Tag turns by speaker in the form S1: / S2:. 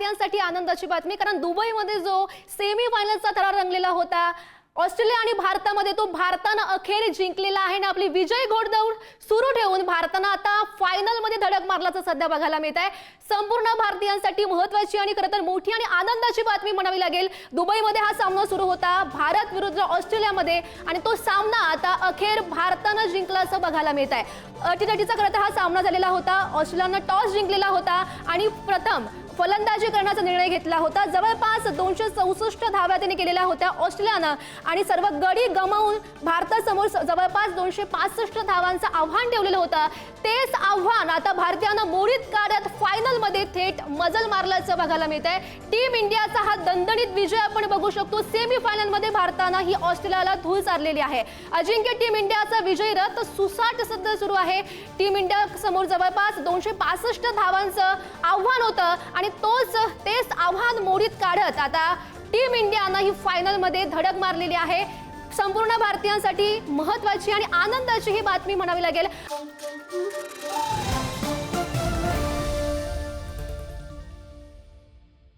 S1: भारतीयांसाठी आनंदाची बातमी कारण दुबईमध्ये जो सेमी फायनलचा थरार रंगलेला होता ऑस्ट्रेलिया आणि भारतामध्ये तो भारतानं अखेर जिंकलेला आहे आणि आपली विजय घोडदौड सुरू ठेवून भारतानं आता फायनलमध्ये धडक मारल्याचं सध्या बघायला मिळत आहे. संपूर्ण भारतीयांसाठी महत्वाची आणि खरं तर मोठी आणि आनंदाची बातमी म्हणावी लागेल. दुबईमध्ये हा सामना सुरू होता भारत विरुद्ध ऑस्ट्रेलियामध्ये आणि तो सामना आता अखेर भारतानं जिंकला असं बघायला मिळत आहे. अटीतटीचा खरं तर हा सामना झालेला होता ऑस्ट्रेलियानं टॉस जिंकलेला होता आणि प्रथम फलंदाजी करण्याचा निर्णय घेतला होता. जवळपास दोनशे चौसष्ट धाव्या त्यांनी केलेल्या होत्या ऑस्ट्रेलियानं आणि सर्व गडी गमावून भारतासमोर स- जवळपास दोनशे पासष्ट धावांचं आव्हान ठेवलेलं होतं. तेच आव्हान आता भारतीयानं मोडीत काढत फायनलमध्ये थेट मजल मारल्याचं बघायला मिळत आहे टीम इंडियाचा हा दणदणीत विजय आपण बघू शकतो. सेमी फायनलमध्ये भारतानं ही ऑस्ट्रेलियाला धूळ चारलेली आहे. अजिंक्य टीम इंडियाचा विजयी रथ सुसाट सध्या सुरू आहे. टीम इंडिया समोर जवळपास दोनशे पासष्ट धावांचं आव्हान होतं आणि तोच तेच आव्हान मोडीत काढत आता टीम इंडियानं ही फायनलमध्ये धडक मारलेली आहे. संपूर्ण भारतीयांसाठी महत्वाची आणि आनंदाची ही बातमी म्हणावी लागेल.